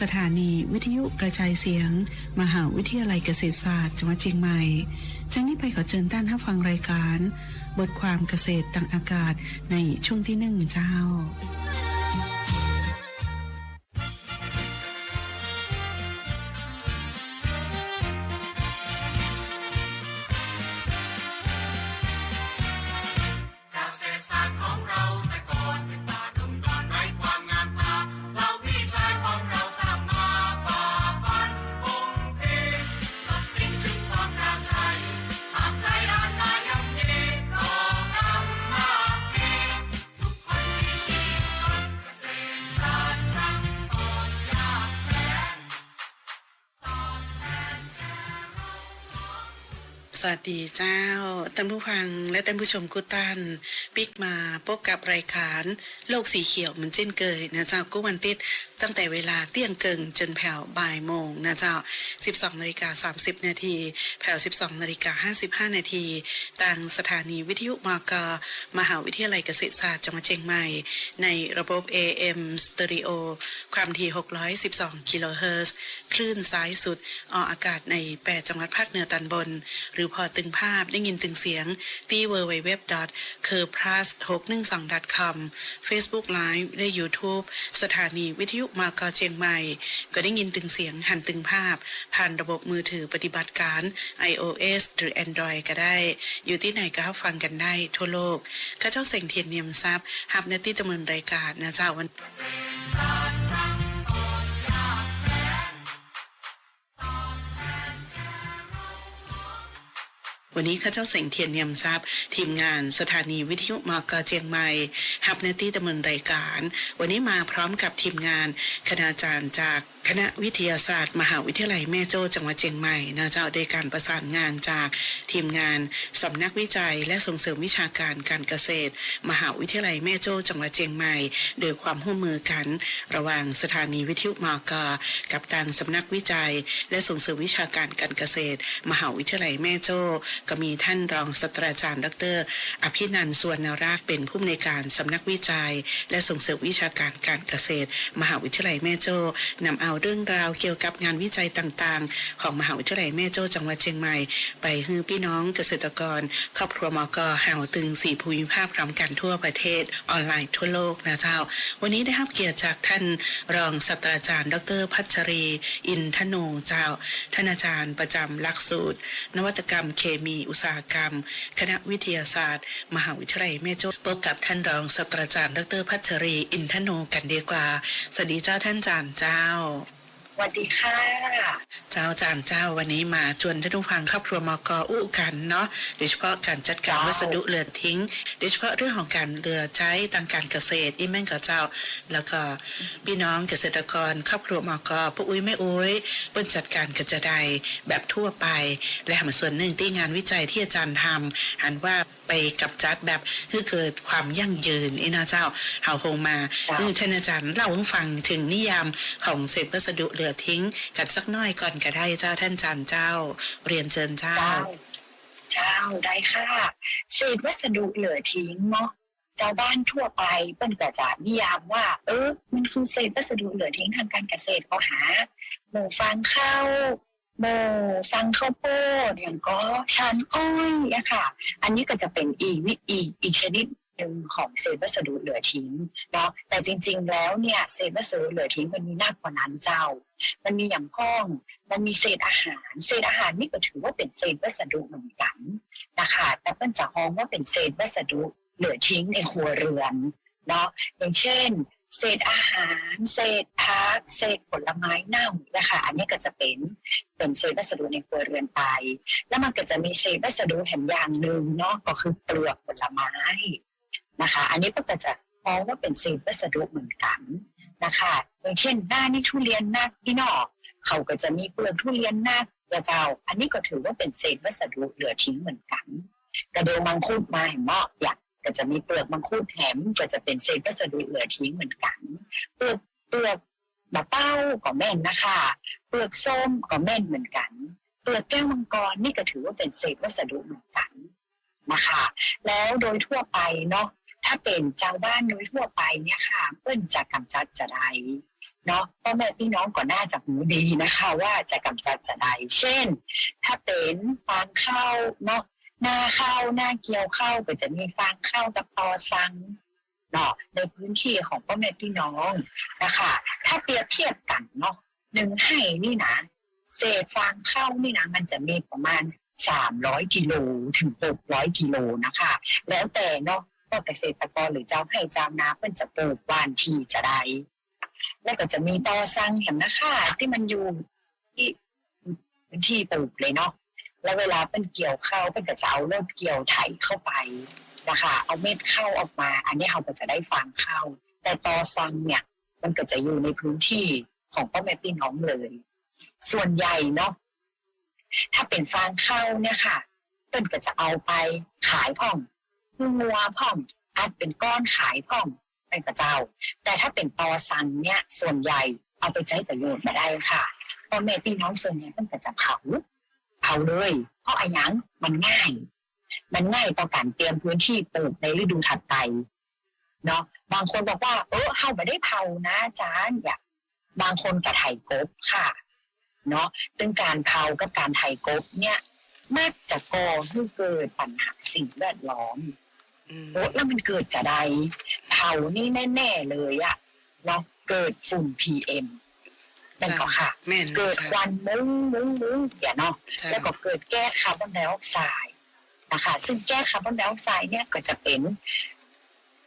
สถานีวิทยุกระจายเสียง มหาวิทยาลัยเกษตรศาสตร์จังหวัดเชียงใหม่จากนี้ไปขอเชิญท่านรับฟังรายการ บทความเกษตรต่างอากาศในช่วงที่หนึ่งเจ้า สวัสดีเจ้าท่านผู้ฟังและท่านผู้ชมกุตันปิกมาพบกับรายการโลกสีเขียวเหมือนเช่นเคยนะเจ้ากุวันติด ตั้งแต่เวลาเตี้ยงเกิงจนแผ่วบ่ายโมงนะเจ้า 12นาฬิกา30 นาทีแผ่ว 12นาฬิกา55 นาทีต่างสถานีวิทยุมากมหาวิทยาลัยเกษตรศาสตร์จังหวัดเชียงใหม่ ในระบบ AM Stereo ความถี่ 612 กิโลเฮิรตซ์คลื่นซ้ายสุด ออกอากาศใน 8 จังหวัดภาคเหนือตอนบน หรือพอตึงภาพได้ยินตึงเสียงที่ www c u r p l u s 6 1 2 com Facebook Live และ YouTube สถานีวิทยุมากเชียงใหม่ ก็ได้ยินตึงเสียงหันตึงภาพ ผ่านระบบมือถือปฏิบัติการ iOS หรือ Android ก็ได้ อยู่ที่ไหนก็ฟังกันได้ทั่วโลกข้าเจ้าเสงเทียนเนียมทรัพย์ฮับหนาที่ดำเนินรายการนะเจ้าวัน วันนี้ข้าเจ้าเสงเทียนเนียมทรัพย์ ทีมงานสถานีวิทยุมกเจียงใหม่ฮับเนตี้ดำเนินรายการ วันนี้มาพร้อมกับทีมงานคณาจารย์จากคณะวิทยาศาสตร์ มหาวิทยาลัยแม่โจ้จังหวัดเชียงใหม่นะเจ้าโดยการประสานงานจากทีมงานสำนักวิจัย และส่งเสริมวิชาการการเกษตร มหาวิทยาลัยแม่โจ้จังหวัดเชียงใหม่โดยความร่วมมือกัน ระหว่างสถานีวิทยุมกกับทางสำนักวิจัย และส่งเสริมวิชาการการเกษตร มหาวิทยาลัยแม่โจ้ก็มีท่านรองศาสตราจารย์ ดร อภินันท์สวนรากเป็นผู้อำนวยการสำนักวิจัย และส่งเสริมวิชาการการเกษตร มหาวิทยาลัยแม่โจ้นำเอาเรื่องราวเกี่ยวกับงานวิจัยต่างๆ ของมหาวิทยาลัยแม่โจ้จังหวัดเชียงใหม่ ไปให้พี่น้องเกษตรกร ครอบครัวมอกห่าวตึงสี่ภูมิภาคพร้อมกันทั่วประเทศออนไลน์ทั่วโลกนะเจ้า วันนี้ได้รับเกียรติจากท่านรองศาสตราจารย์ ดร พัชรี อินทโนเจ้าท่านอาจารย์ประจำหลักสูตร นวัตกรรมเคมีอุตสาหกรรม คณะวิทยาศาสตร์ มหาวิทยาลัยแม่โจ้พบกับท่านรองศาสตราจารย์ ดร พัชรี อินทโนกันดีกว่าสวัสดีเจ้าท่านอาจารย์เจ้า วัสดีค่ะ เจ้าจานเจ้าวันนี้มาชวนท่านผู้ฟังครอบครัวมกอู้กันเนาะโดยเฉพาะการจัดการเจ้าวัสดุเหลือทิ้ง โดยเฉพาะเรื่องของการเรือใช้ทางการเกษตรอีแม่งกับเจ้า แล้วก็พี่น้องเกษตรกรครอบครัวมกผู้อุ้ยไม่อุ้ยเปิ้นจัดการกระจะไดแบบทั่วไป และหาส่วนหนึ่งที่งานวิจัยที่อาจารย์ทำหันว่า ไปกับจัดแบบคือเกิดความยั่งยืนอีนะเจ้าเฮาคงมาเจ้าคือท่านอาจารย์เล่าให้ฟังถึงนิยามของเศษวัสดุเหลือทิ้งกันสักหน้อยก่อนก็ได้เจ้าท่านอาจารย์เจ้า เรียนเชิญเจ้าเจ้า เจ้าได้ค่ะเศษวัสดุเหลือทิ้งเนาะชาวบ้านทั่วไปเปิ้นก็จะนิยามว่า เออมันคือเศษวัสดุเหลือทิ้งทางการเกษตรเขาหาหมูฟางข้าว หมูสังข้าวโพดอย่างก็ชันอ้อยอะค่ะ อันนี้ก็จะเป็นอีกวิอีกอีกชนิดหนึ่งของเศษวัสดุเหลือทิ้งเนาะแต่จริง ๆ แล้วเนี่ยเศษวัสดุเหลือทิ้งมันมีมากกว่านั้นเจ้า มันมีอย่างพ้อง มันมีเศษอาหาร เศษอาหารนี่ก็ถือว่าเป็นเศษวัสดุเหมือนกันนะคะแต่เปิ้นจะฮ้องว่าเป็นเศษวัสดุเหลือทิ้งในครัวเรือนเนาะอย่างเช่น เศษอาหาร เศษพัก เศษผลไม้เน่านะคะอันนี้ก็จะเป็นเป็นเศษวัสดุในครัวเรือนไป แล้วมันก็จะมีเศษวัสดุแห่งอย่างหนึ่งเนาะก็คือเปลือกผลไม้นะคะ อันนี้ก็จะมองว่าเป็นเศษวัสดุเหมือนกันนะคะอย่างเช่นหน้านี่ทุเรียนหน้าพี่นอกเขาก็จะมีเปลือกทุเรียนหน้ากระเจ้า อันนี้ก็ถือว่าเป็นเศษวัสดุเหลือทิ้งเหมือนกัน กระเดวมังคุดมาเห็นเนาะอยาก ก็จะมีเปลือกมังคุดแถมก็จะเป็นเศษวัสดุเหลือทิ้งเหมือนกัน เปลือกเปลือกบะเป้าก็แม่นนะคะ เปลือกส้มก็แม่นเหมือนกัน เปลือกแก้วมังกรนี่ก็ถือว่าเป็นเศษวัสดุเหมือนกันนะคะ แล้วโดยทั่วไปเนาะถ้าเป็นชาวบ้านโดยทั่วไปเนี่ยค่ะเปิ้นจะกำจัดจะไดเนาะพ่อแม่พี่น้องก็น่าจะหูดีนะคะ ว่าจะกำจัดจะใดเช่น ถ้าเป็นฟางข้าวเนาะ หน้าข้าวหน้าเกี่ยวข้าวก็จะมีฟางข้าวกับตอซังเนาะในพื้นที่ของพ่อแม่พี่น้องนะคะ ถ้าเปรียบเทียบกันเนาะหนึ่งให้นี่นะเศษฟางข้าวนี่นะมันจะมีประมาณสามร้อยกิโลถึงหกร้อยกิโลนะคะ แล้วแต่เนาะว่าเกษตรกรหรือเจ้าให้เจ้านาเพิ่นจะปลูกวานทีจะได้แล้วก็จะมีตอซังเห็นนะคะที่มันอยู่ที่พื้นที่ปลูกเลยเนาะ แล้วเวลาเป็นเกี่ยวข้าวเป็นก็จะเอารถเกี่ยวไถเข้าไปนะคะ เอาเม็ดข้าวออกมา อันนี้เราก็จะได้ฟางข้าวแต่ตอซังเนี่ย มันก็จะอยู่ในพื้นที่ของพ่อแม่พี่น้องเลย ส่วนใหญ่เนาะถ้าเป็นฟางข้าวเนี่ยค่ะเปิ้นก็จะเอาไปขายพ่อมงัวพ่อมอัดเป็นก้อนขายพ่อมเป็นกระเจ้า แต่ถ้าเป็นตอซังเนี่ยส่วนใหญ่เอาไปใช้ประโยชน์มาได้ค่ะพ่อแม่พี่น้องส่วนใหญ่เพิ่นก็จะเผา เผาเลย เพราะไอ้หยังมันง่าย มันง่ายต่อการเตรียมพื้นที่ปลูกในฤดูถัดไปเนาะบางคนบอกว่า เออเฮาไม่ได้เผานะอาจารย์อยากบางคนจะไถกบค่ะ เนาะซึ่งการเผากับการไถกบเนี่ยมักจะก่อให้เกิดปัญหาสิ่งแวดล้อมอืมโอ้แล้วมันเกิดจะใดเผานี่แน่ ๆ เลยอะเนาะเกิดฝุ่น PM นั่นก็ค่ะแม่นเกิดจ้ะควันมุ้งมุ้งมุ้งอย่าเนาะจ้ะแล้วก็เกิดแก๊สคาร์บอนไดออกไซด์นะคะ ซึ่งแก๊สคาร์บอนไดออกไซด์เนี่ยก็จะเป็น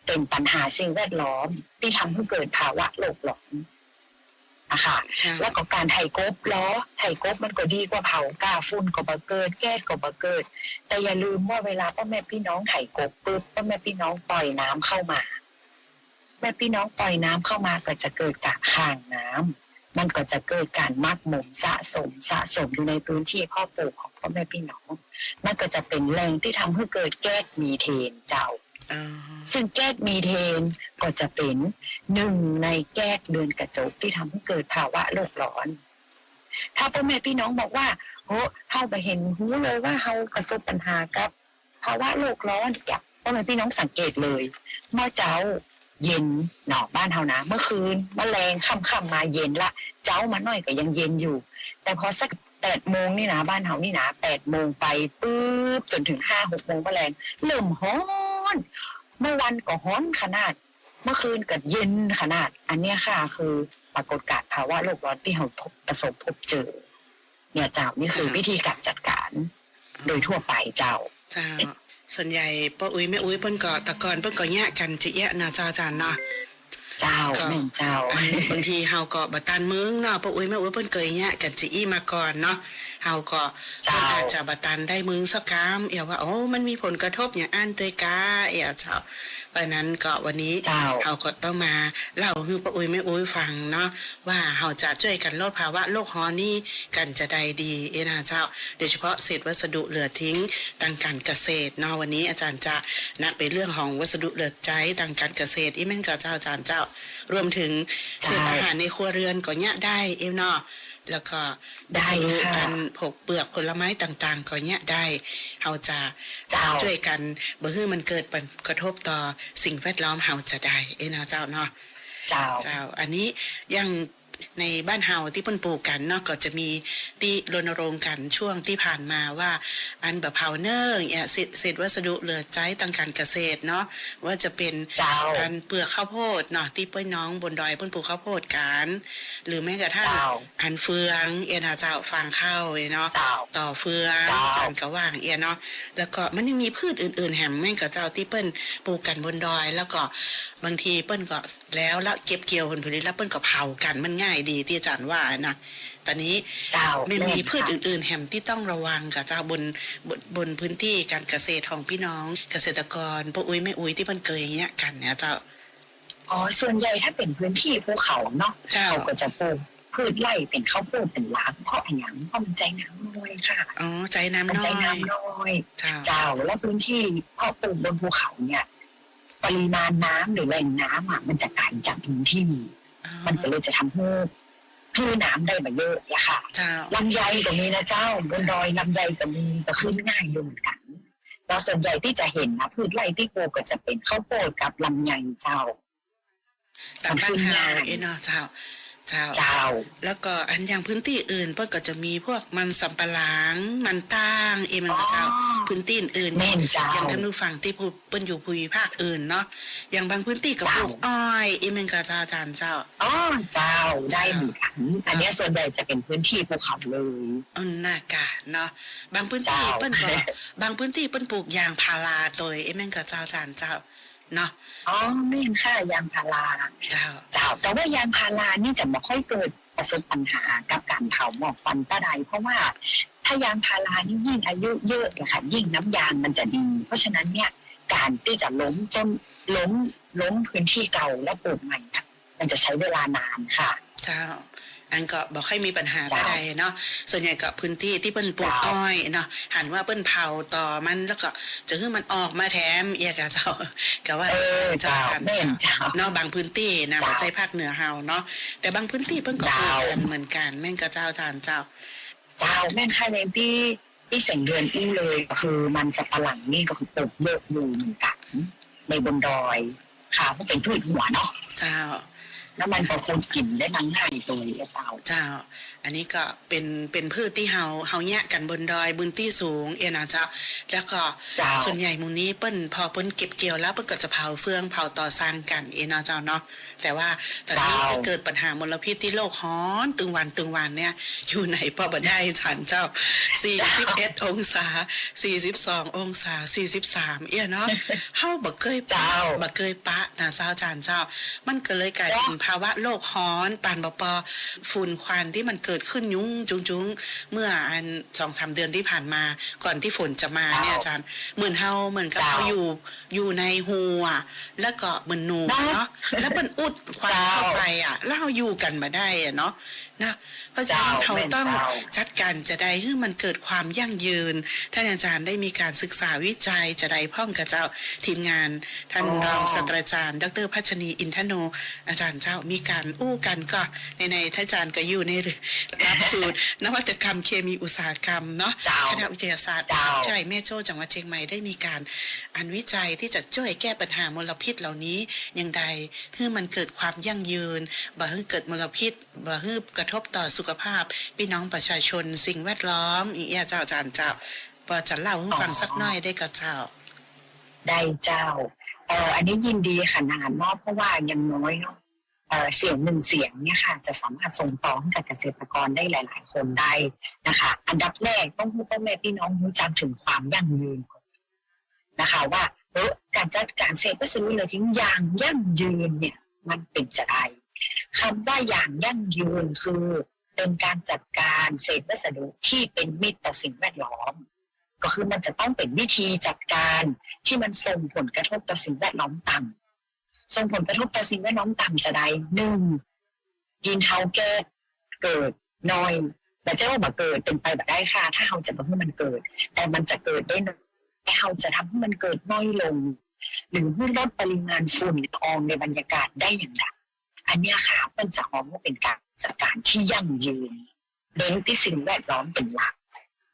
เป็นปัญหาสิ่งแวดล้อม ที่ทำให้เกิดภาวะโลกร้อนนะคะจ้ะแล้วก็การไถกบล้อไถกบมันก็ดีกว่าเผากาฝุ่นก็บ่เกิด แก๊สก็บ่เกิด แต่อย่าลืมว่าเวลาพ่อแม่พี่น้องไถกบปุ๊บพ่อแม่พี่น้องปล่อยน้ำเข้ามา แม่พี่น้องปล่อยน้ำเข้ามาก็จะเกิดการข้างน้ำ มันก็จะเกิดการมักหมมสะสมสะสมอยู่ในพื้นที่พ่อปลูกของพ่อแม่พี่น้องมันก็จะเป็นแรงที่ทำให้เกิดแก๊สมีเทนเจ้าอ๋อซึ่งแก๊สมีเทนก็จะเป็นหนึ่งในแก๊สเรือนกระจกที่ทำให้เกิดภาวะโลกร้อน ถ้าพ่อแม่พี่น้องบอกว่าโอ้เฮาไปเห็นหูเลยว่าเฮาประสบปัญหากับ ภาวะโลกร้อนกับพ่อแม่พี่น้องสังเกตเลยเมื่อเจ้า เย็นหนอบ้านเฮานะ เมื่อคืนแมลงค่ำๆมาเย็นละ เจ้ามาหน่อยก็ยังเย็นอยู่ แต่พอสักแปดโมงนี่นะบ้านเฮานี่นะแปดโมงไปปุ๊บจนถึงห้าหกโมงแมลงเริ่มฮ้อน เมื่อวันก็ฮ้อนขนาด เมื่อคืนก็เย็นขนาด อันเนี้ยค่ะคือปรากฏการณ์ภาวะโลกร้อนที่เราพบประสบพบเจอ เนี่ยเจ้านี่คือวิธีการจัดการ โดยทั่วไปเจ้าเจ้า ส่วนใหญ่ป้าอุ้ยแม่อุ้ยเปิ้นก็แตะกอนเปิ้นก็แยกกันจะแยะนะเจ้าอาจารย์เนาะเจ้าก็แม่นเจ้าบางทีเฮาก็บ่ตันมึงเนาะป้าอุ้ยแม่อุ้ยเปิ้นเคยแยะกันจิอี้มาก่อนเนาะ เฮาก็เจ้าเพิ่นอาจจะบ่ตันได้มึงสักกามเอียว่าโอ้มันมีผลกระทบอย่างอันเตยกาเอียเจ้าเพราะนั้นก็วันนี้เจ้าเฮาก็ต้องมาเล่าให้ป้าอุ้ยแม่อุ้ยฟังเนาะว่าเฮาจะช่วยกันลดภาวะโลกร้อนนี้กันจะได้ดีเอนะเจ้า โดยเฉพาะเศษวัสดุเหลือทิ้งทางการเกษตรเนาะวันนี้อาจารย์จะนักไปเรื่องของวัสดุเหลือใช้ทางการเกษตรอีแม่นกับเจ้าอาจารย์เจ้ารวมถึงเศษอาหารในครัวเรือนก็เนี่ยได้เอเนาะ แล้วก็ได้วัสดุค่ะอันผกเปลือกผลไม้ต่างๆก็เนี่ยได้เฮาจะเจ้าช่วยกันบ่ให้มันเกิดผลกระทบต่อสิ่งแวดล้อมเฮาจะได้ เอ้นะเจ้าเนาะเจ้าเจ้าอันนี้ยัง ในบ้านเฮาที่เพิ่นปลูกกันเนาะก็จะมีที่รณรงค์กันช่วงที่ผ่านมาว่า อันแบบเผาเนิ่งเนี่ยเศษเศษวัสดุเหลือใช้ทางการเกษตรเนาะว่าจะเป็นเจ้าการเปลือกข้าวโพดเนาะที่เปิ้นน้องบนดอยเปิ้นปลูกข้าวโพดกันหรือแม้กระทั่งเจ้าอันเฟืองเอ็นอาเจ้าฟางข้าวเอ้เนาะเจ้าต่อเฟืองเจ้าจันกระว่างเอียเนาะแล้วก็มันยังมีพืชอื่น ๆ แหมแม่งกับเจ้าที่เปิ้นปลูกกันบนดอย แล้วก็บางทีเปิ้นก็แล้วแล้วเก็บเกี่ยวผลผลิตแล้วเปิ้นก็เผากันมันง่ายดีที่อาจารย์ว่านะตอนนี้เจ้ามันมีพืชค่ะอื่น ๆแหมที่ต้องระวังกับเจ้าบนบนบนพื้นที่การเกษตรของพี่น้องเกษตรกรพวกอุ้ยแม่อุ้ยที่เปิ้นเคยอย่างเงี้ยกันเนี่ยเจ้าอ๋อส่วนใหญ่ถ้าเป็นพื้นที่ภูเขาเนาะเจ้าเขาก็จะปลูกพืชไร่เป็นข้าวโพดเป็นหลักเพราะอะไรอย่างเพราะมันใจน้ำน้อยค่ะอ๋อใจน้ำมันน้ใจอยน้ำน้อยเจ้าเจ้าแล้วพื้นที่เพาะปลูกบนภูเขาเนี่ย ปริมาณน้ำหรือแหล่งน้ำอะมันจะไกลจากพื้นที่อ๋อ มันก็เลยจะทำให้พืชน้ำได้มาเยอะอะค่ะเจ้าลำไยก็มีนะเจ้าบนดอยลำไยก็มีก็ขึ้นง่ายอยู่เหมือนกันเราส่วนใหญ่ที่จะเห็นนะพืชไร่ที่ปลูกก็จะเป็นข้าวโพดกับลำไยเจ้าตามบ้านเฮาทำขึ้นง่ายเอ้เนาะเจ้า เจ้า เจ้า แล้วก็อันอย่างพื้นที่อื่นเพิ่นก็จะมีพวกมันสำปะหลังมันตั้งเอมันก็เจ้าพื้นที่อื่นๆแม่นเจ้า อย่างท่านผู้ฟังที่พูดเปิ้นอยู่ภูมิภาคอื่นเนาะอย่างบางพื้นที่ก็ปลูกเจ้า อ้อยเอมันก็เจ้าอาจารย์เจ้า อ๋อเจ้าได้เหมือนกันอันเนี้ยส่วนใหญ่จะเป็นพื้นที่ภูเขาเลยอันนากาเนาะบางพื้นที่เจ้า เปิ้นก็บางพื้นที่เปิ้นปลูกยางพาราโดยเอมันก็เจ้าอาจารย์เจ้า เนาะอ๋อแม่นค่ะยางพาราเจ้าเจ้าแต่ว่ายางพารานี่จะไม่ค่อยเกิดประสบปัญหากับการเผาหมอกควันตะใดเพราะว่าถ้ายางพารานี่ยิ่งอายุเยอะอะค่ะยิ่งน้ำยางมันจะดี เพราะฉะนั้นเนี่ยการที่จะล้มต้นล้มล้มพื้นที่เก่าแล้วปลูกใหม่อะมันจะใช้เวลานานค่ะ เจ้า อันก็บอกให้มีปัญหาเจ้าก็ได้เนาะส่วนใหญ่ก็พื้นที่ที่เปิ้นปลูกเจ้าอ้อยเนาะหันว่าเปิ้นเผาต่อมันแล้วก็จะให้มันออกมาแถมเอียกะเจ้าก็ว่าเออเจ้าอาจารย์แม่นเจ้าเนาะบางพื้นที่นะเจ้าหัวใจภาคเหนือเฮาเนาะแต่บางพื้นที่เปิ้นก็ปลูกเจ้ากันเหมือนกันแม่นก็เจ้าอาจารย์เจ้า เจ้าแม่นค่ะในพี่พี่เสียงเดือนอู้เลยก็คือมันจะฝรั่งนี่ก็คือปลูกเยอะอยู่เหมือนกันในบนดอยค่ะเพราะเป็นพืชหัวเนาะเจ้า แล้วมันก็คงกลิ่นได้มันง่ายตัวนี้เจ้าเจ้า อันนี้ก็เป็นเป็นพืชที่เฮาเฮาแยกกันบนดอยบนที่สูงเอ็นะเจ้าแล้วก็เจ้าส่วนใหญ่หมูนี้เปิ้นพอเปิ้นเก็บเกี่ยวแล้วเปิ้นก็จะเผาเฟืองเผาต่อสร้างกันเอ็นะเจ้าเนาะแต่ว่าตอนนี้เจ้าที่เกิดปัญหามลพิษที่โลกฮ้อนตึงวันตึงวันเนี่ยอยู่ไหนพอบ่ได้ฉันเจ้า41องศา 42 องศา 43 เอี้ยเนาะเฮาบ่เคยปะเจ้าบ่เคยปะนะเจ้าจานเจ้า มันก็เลยกลายเป็นภาวะโลกฮ้อนปานบปอฝุ่นควันที่มันเกิดขึ้นยุ้งจุงจุงเมื่ออันสองสามเดือนที่ผ่านมา ก่อนที่ฝนจะมาเนี่ยอาจารย์เหมือนเฮาเหมือนกับเจ้าเฮาอยู่อยู่ในหัวแล้วก็เหมือนหนูได้เนาะแล้วมันอุดควันเจ้าเข้าไปอะ แล้วเฮาอยู่กันมาได้อะเนาะนะเพราะฉะนั้นเจ้าเราต้องแม่นเจ้าจัดการจะได้ให้มันเกิดความยั่งยืน ท่านอาจารย์ได้มีการศึกษาวิจัยจะได้พ่องกับเจ้าทีมงาน ท่านรองศาสตราจารย์ ดรพัชนีอินทโน อาจารย์เจ้ามีการอู้กันก็ในในๆท่านอาจารย์ก็อยู่ในหลักสูตร นวัตกรรมเคมีอุตสาหกรรมเนาะเจ้าคณะวิทยาศาสตร์เจ้าใช่แม่โจ้จังหวัดเชียงใหม่ได้มีการอันวิจัยที่จะช่วยแก้ปัญหามลพิษเหล่านี้อย่างใดเพื่อมันเกิดความยั่งยืนบ่ให้เกิดมลพิษบ่ให้กระทบต่อสุขภาพ พี่น้องประชาชนสิ่งแวดล้อมอีเอียเจ้าอาจารย์เจ้าพอจะเล่าให้ฟังสักหน่อยได้กับเจ้า ได้เจ้าเอ่ออันนี้ยินดีขนาดเนาะเพราะว่ายังน้อยเนาะเอ่อเสียงหนึ่งเสียงเนี่ยค่ะ จะสามารถส่งต่อให้กับเกษตรกรได้หลาย ๆ คนได้นะคะ อันดับแรกต้องให้พ่อแม่พี่น้องรู้จักถึงความยั่งยืนนะคะ ว่าเออการจัดการเศษวัสดุเหลือทิ้งอย่างยั่งยืนเนี่ย มันเป็นจะได คำว่าอย่างยั่งยืนคือเป็นการจัดการเศษวัสดุที่เป็นมิตรต่อสิ่งแวดล้อม ก็คือมันจะต้องเป็นวิธีจัดการที่มันส่งผลกระทบต่อสิ่งแวดล้อมต่ำส่งผลกระทบต่อสิ่งแวดล้อมต่ำจะได้หนึ่งยินเฮาแก้เกิดน้อยแต่เจ้าว่าบ่เกิดเป็นไปแบบได้ค่ะ ถ้าเราจะทำให้มันเกิด แต่มันจะเกิดได้น้อยแต่เราจะทำให้มันเกิดน้อยลง หรือให้ลดปริมาณฝุ่นละอองในบรรยากาศได้อย่างไร อันเนี้ยค่ะมันจะหอมว่าเป็นการจัดการที่ยั่งยืนเน้นที่สิ่งแวดล้อมเป็นหลัก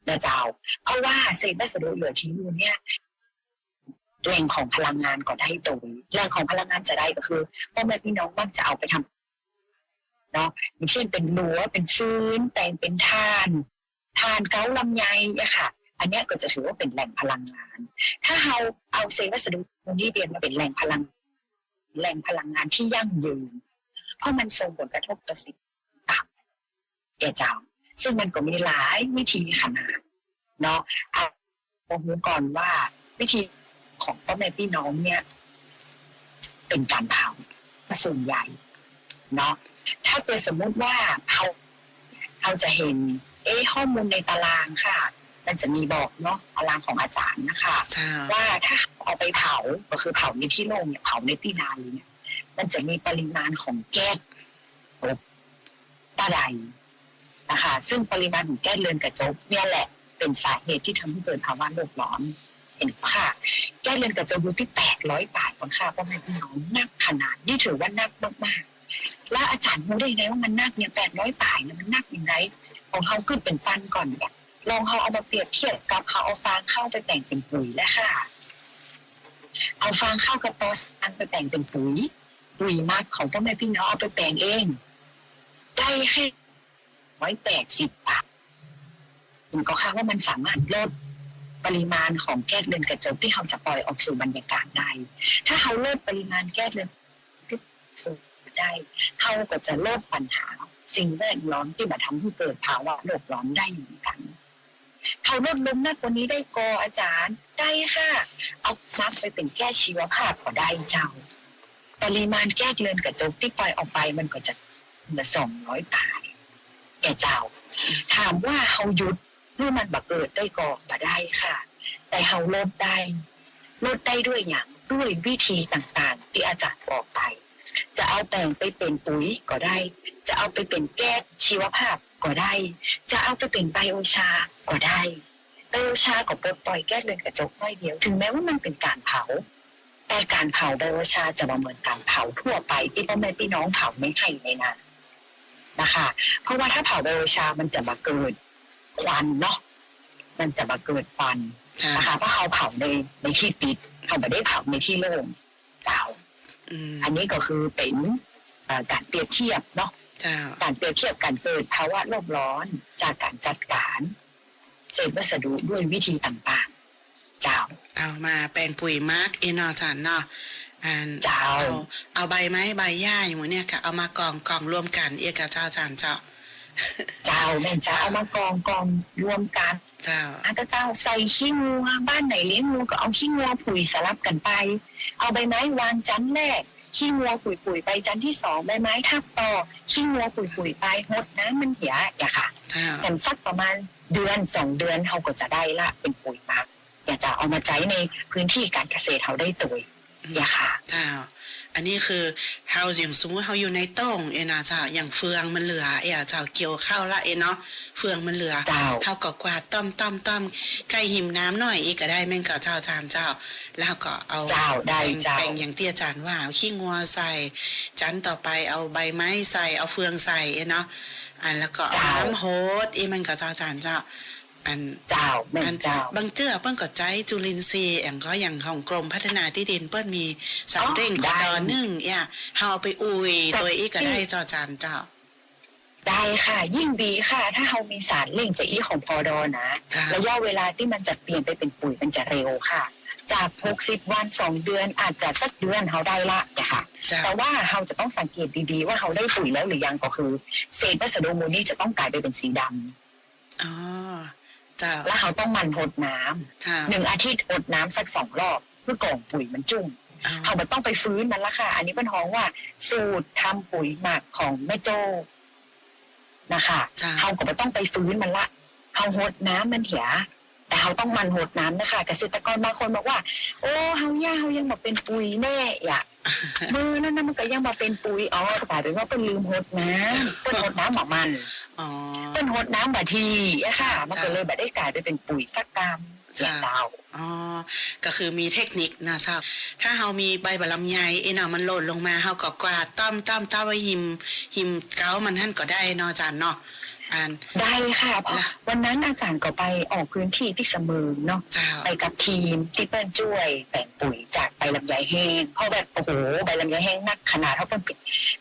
นะเจ้า เพราะว่าเศษวัสดุเหลือทิ้งอยู่เนี่ยแหล่งของพลังงานก็ได้ตรงแหล่งของพลังงานจะได้ก็คือพ่อแม่พี่น้องมักจะเอาไปทำเนาะอย่างเช่นเป็นรั้วเป็นฟืนแต่งเป็นทานทานเกาลำไยเนี่ยค่ะ อันเนี้ยก็จะถือว่าเป็นแหล่งพลังงาน ถ้าเราเอาเศษวัสดุตรงนี้เรียนมาเป็นแหล่งพลัง แหล่งพลังงานที่ยั่งยืน เพราะมันส่งผลกระทบต่อสิ่งต่างๆเอเจ้า ซึ่งมันก็มีหลายวิธีขนาดเนาะเอาบอกก่อนว่าวิธีของพ่อแม่พี่น้องเนี่ย เป็นการเผาส่วนใหญ่เนาะถ้าเกิดสมมุติว่าเขาเราจะเห็น เอ๊ข้อมูลในตารางค่ะ มันจะมีบอกเนาะตารางของอาจารย์นะคะ ว่าถ้าเอาไปเผาก็คือเผาในที่โล่งเนี่ยเผาในที่นาเลยเนี่ย มันจะมีปริมาณของแก๊สตาใดนะคะซึ่งปริมาณของแก๊สเรือนกระจกเนี่ยแหละเป็นสาเหตุที่ทำให้เกิดภาวะโลกร้อนเห็นค่ะแก๊สเรือนกระจกอยู่ที่แปดร้อยบาทของค่าพ่อแม่พี่น้องนักขนาดนี่ถือว่านักมากๆ แล้วอาจารย์รู้ได้ไงว่ามันนักเนี่ยแปดร้อยบาทเนี่ยมันนักยังไงของเขาขึ้นเป็นตันก่อนเนี่ยลองเขาเอามาเปรียบเทียบกับเขาเอาฟางเข้าไปแต่งเป็นปุ๋ยแล้วค่ะ เอาฟางข้าวกระตอสอันไปแต่งเป็นปุ๋ย ปุ๋ยมากของพ่อแม่พี่น้องเอาไปแปลงเอง ได้แค่ร้แปดสิบบาทมันก็ค่าว่ามันสามารถลดปริมาณของแก๊สเรือนกระจกที่เขาจะปล่อยออกสู่บรรยากาศได้ ถ้าเขาลดปริมาณแก๊สเรือนพิษสู่ได้เขาก็จะลดปัญหา สิ่งแวดล้อมที่มาทำให้เกิดภาวะโลกร้อนได้เหมือนกัน เขาลดลงมากกว่านี้ได้กออาจารย์ได้ค่ะ เอามักไปเป็นแก้ชีวภาพก็ได้เจ้า ปริมาณแก้เรือนกระจกที่ปล่อยออกไปมันก็จะเหลือสองร้อยบาทแก่เจ้า ถามว่าเขาหยุดเมื่อมันบักเกิดได้ก็มาได้ค่ะ แต่เขาลดได้ลดได้ด้วยอย่างด้วยวิธีต่างๆ ที่อาจารย์บอกไป จะเอาแต่งไปเป็นปุ๋ยก็ได้ จะเอาไปเป็นแก๊สชีวภาพก็ได้ จะเอาไปเป็นไบโอชาก็ได้ไบโอชาก็ปลดปล่อยแก๊สเรือนกระจกน้อยเดียว ถึงแม้ว่ามันเป็นการเผา แต่การเผาไบโอชาจะมาเหมือนการเผาทั่วไปที่พ่อแม่พี่น้องเผาไม่ให้ในนานะคะ เพราะว่าถ้าเผาไบโอชา มันจะมาเกิดควันเนาะมันจะมาเกิดควันจ้านะคะเพราะเขาเผาในในที่ปิดเขาไม่ได้เผาในที่โล่งเจ้าอืมอันนี้ก็คือเป็นเอ่อการเปรียบเทียบเนาะเจ้าการเปรียบเทียบการเกิดภาวะโลกร้อนจากการจัดการเศษวัสดุด้วยวิธีต่างๆเจ้า เอามาแปลงปุ๋ยมาร์กเอนอาจารย์เนาะอันเจ้า เอาเอาใบไม้ใบหญ้าอย่างเนี้ยค่ะ เอามากองกองรวมกัน เอกกับเจ้าอาจารย์เจ้า เจ้าแม่นจะเอามากองกองรวมกันเจ้า อาก็เจ้าใส่ขี้งูบ้านไหนเลี้ยงงูก็เอาขี้งูผุยสลับกันไป เอาใบไม้วางจันแรกขี้งูปุ๋ยปุ๋ยๆไปจันที่สองใบไม้ทับต่อขี้งูปุ๋ยปุ๋ยๆไปหดน้ำมันเหียอย่าค่ะเจ้า กันสักประมาณเดือนสองเดือนเขาก็จะได้ละเป็นปุ๋ยหมักอยากจะ เอามาใช้ในพื้นที่การเกษตรเขาได้ตัวอย่าค่ะเจ้าอันนี้คือเฮาอย่างสมมติเฮาอยู่ในต้งเอ็นะเจ้าอย่างเฟืองมันเหลือเอะเจ้าเกี่ยวข้าวละเอ็เนาะเฟืองมันเหลือเจ้าเฮาก็กวาดต้อมต้อมต้อมใกล้หิมน้ำหน่อยอีกก็ได้แม่งก็เจ้าอาจารย์เจ้า แล้วก็เอาเจ้าได้แปลงเจ้าแปลงอย่างที่อาจารย์ว่าเอาขี้งัวใส่จันต่อไปเอาใบไม้ใส่เอาเฟืองใส่เอ็เนาะอันแล้วก็เอาเจ้าน้ำโฮดอีมันก็เจ้าอาจารย์เจ้า อันเจ้าแม่อันนเจ้าบางเตื้อเปิ้นก็ใจจุลินทรีย์อย่างก็อย่างของกรมพัฒนาที่ดินเปิ้นมีสารอ๋อเร่งพได้อดอหนึ่งเนี่ยเฮาเอาไปอุยจัดโดยอีกก็ได้ที่เจ้าจานเจ้า ได้ค่ะ ยิ่งดีค่ะ ถ้าเขามีสารเล่งจะอีของพอดอนะเจ้าระยะเวลาที่มันจะเปลี่ยนไปเป็นปุ๋ยมันจะเร็วค่ะ จาก60วัน2เดือนอาจจะสักเดือนเขาได้ละนะคะเจ้าแต่ว่าเราจะต้องสังเกตดีๆ ว่าเขาได้ปุ๋ยแล้วหรือยังก็คือ เศษวัสดุมูลนี้จะต้องกลายไปเป็นสีดำอ๋อเจ้าและเขาต้องหมันหดน้ำเจ้าหนึ่งอาทิตย์อดน้ำสักสองรอบเพื่อกล่องปุ๋ยมันจุ่มอ๋อเขาไม่ต้องไปฟื้นมันละค่ะ อันนี้เป็นห้องว่า สูตรทำปุ๋ยหมักของแม่โจ้นะคะเจ้าเขาก็ไม่ต้องไปฟื้นมันละเขาหดน้ำมันเหียแต่เขาต้องหมันหดน้ำนะคะเกษตรกรบางคนบอกว่า โอ้เฮาย่าเฮายังมาเป็นปุ๋ยแน่อย่า มือนั่นนะมันก็ยังมาเป็นปุ๋ยอ๋อกลายเป็นว่าเป็นลืมหดน้ำเป็นหดน้ำหมามันอ๋อเป็นหดน้ำบาทีอะค่ะ มันก็จ้ะเลยแบบได้กลายไปเป็นปุ๋ยสักกรรมจ้ะอย่างเราอ๋อ ก็คือมีเทคนิคนะเจ้า ถ้าเฮามีใบบัลลัมไยเอ็นเอามันหล่นลงมาเฮาก็กวาดต้อมต้อมต้อมไว้หิมหิมเกามันหั่นก็ได้เนาะอาจารย์เนาะ อันได้ค่ะเพราะล่ะวันนั้นอาจารย์ก็ไปออกพื้นที่ที่เสมอเนาะเจ้าไปกับทีมที่เปิ้ลช่วยแต่งปุ๋ยจากใบลำไยแห้งเพราะแบบโอ้โหใบลำไยแห้งนักขนาดเท่าเปิ้ล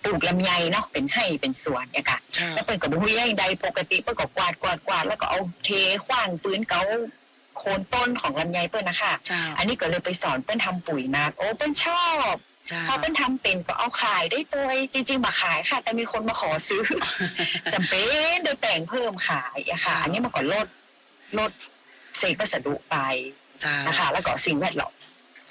ปลูกลำไยเนาะเป็นให้เป็นสวนเนี่ยค่ะเจ้าแล้วเปิ้ลก็บุ้ยใหญ่ใดปกติเปิ้ลก็กวาดกวาดกวาดแล้วก็เอาเทขว้างปืนเกาโคนต้นของลำไยเปิ้ลนะคะเจ้าอันนี้ก็เลยไปสอนเปิ้ลทำปุ๋ยมา โอ้เปิ้ลชอบ เจ้าพอเป็นทำเป็นก็เอาขายได้ตัวจริงๆมาขายค่ะ แต่มีคนมาขอซื้อจำเป็นโดยแต่งเพิ่มขายอะค่ะจ้ะอันนี้มันก็ลดลดเศษวัสดุไปเจ้านะคะ แล้วก็สิ่งแวดล้อม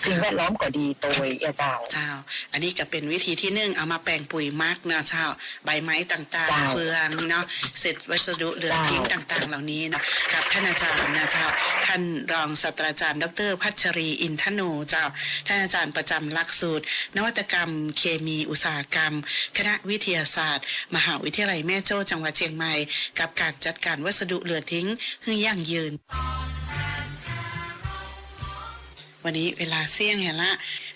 สิ่งแวดล้อมก็ดีโดยอาเจ้าเจ้า อันนี้ก็เป็นวิธีที่หนึ่งเอามาแปลงปุ๋ยมักนะเจ้า ใบไม้ต่างเจ้าๆเฟืองเนาะเสร็จวัสดุเหลือเจ้าทิ้งต่าง ๆ เหล่านี้เนาะกับท่านอาจารย์นะเจ้า ท่านรองศาสตราจารย์ ดร พัชรีอินทโนเจ้า ท่านอาจารย์ประจำหลักสูตร นวัตกรรม เคมีอุตสาหกรรม คณะวิทยาศาสตร์ มหาวิทยาลัยแม่โจ้จังหวัดเชียงใหม่ กับการจัดการวัสดุเหลือทิ้งให้ยั่งยืน วันนี้เวลาเสี่ยงเห็นละ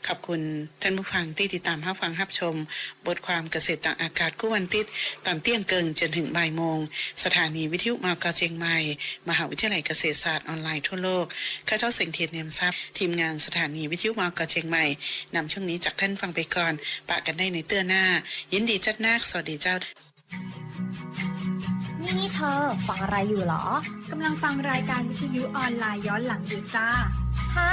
ขอบคุณท่านผู้ฟังที่ติดตามรับฟังรับชม บทความเกษตรต่างอากาศกู้วันติดตอนเตี้ยงเกิงจนถึงบ่ายโมง สถานีวิทยุมากาเจียงใหม่ มหาวิทยาลัยเกษตรศาสตร์ออนไลน์ทั่วโลก ข้าเจ้าเสียงเทียนเนียมทรัพย์ทีมงานสถานีวิทยุมากาเจียงใหม่นำช่วงนี้จากท่านฟังไปก่อนปะกันได้ในเตื้อหน้า ยินดีจัดนักสวัสดีเจ้านี่เธอฟังอะไรอยู่เหรอ กำลังฟังรายการวิทยุออนไลน์ย้อนหลังอยู่จ้า ฮะ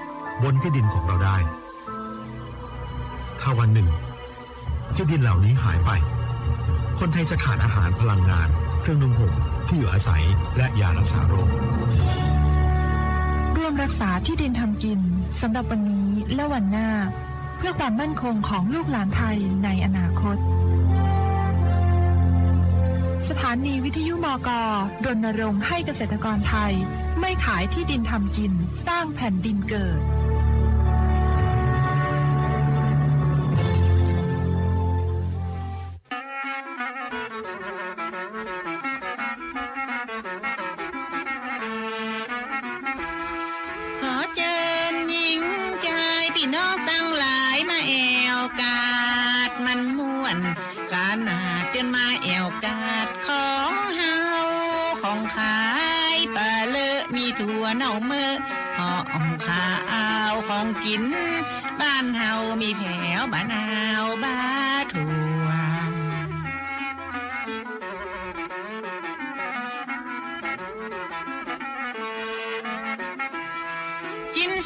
บนที่ดินของเราได้ ถ้าวันหนึ่ง ที่ดินเหล่านี้หายไป คนไทยจะขาดอาหารพลังงาน เครื่องนุ่งห่มที่อยู่อาศัยและยารักษาโรคร่วมรักษาที่ดินทำกินสำหรับวันนี้และวันหน้า เพื่อความมั่นคงของลูกหลานไทยในอนาคต สถานีวิทยุมกรณรงค์ให้เกษตรกรไทย ไม่ขายที่ดินทำกินสร้างแผ่นดินเกิด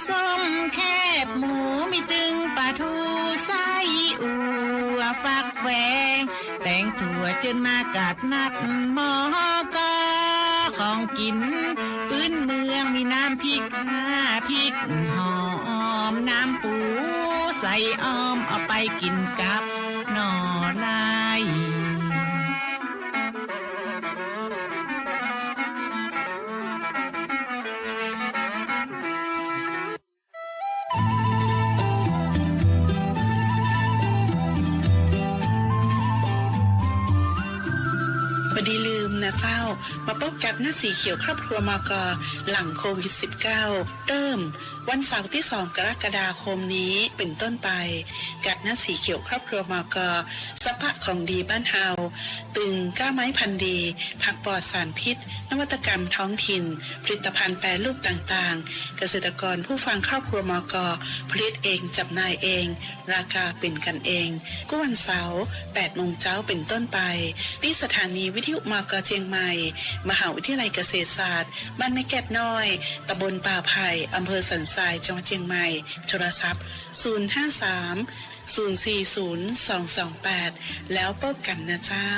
ส้มแคบหมูมีตึงปลาทูไส้อัวฟักแวงแต่งถั่วจนมากัดนักหมอกอของกินพื้นเมืองมีน้ำพริกห้าพริกหอมน้ำปูใส่อ้อมเอาไปกินกับ มาพบกับหน้าสีเขียวครอบครัวมกหลังโควิด -19 เริ่ม วันเสาร์ที่ 2 กรกฎาคมนี้เป็นต้นไป กับหน้าสีเขียวครอบครัวมกสภาพของดีบ้านเฮาตึงก้าไม้พันธุ์ดี ผักปลอดสารพิษ นวัตกรรมท้องถิ่น ผลิตภัณฑ์แปรรูปต่างๆ เกษตรกรผู้ฟังครอบครัวมกผลิตเองจับนายเอง ราคาเป็นกันเองก็วันเสาร์8โมงเช้าเป็นต้นไป ที่สถานีวิทยุมกเจียงใหม่มหาวิทยาลัยเกษตรศาสตร์ บ้านแม่แก็ดน้อย ตำบลป่าไผ่อำเภอสันทราย จังหวัดเชียงใหม่ โทรศัพท์ 053 040 228 แล้วพบกันนะเจ้า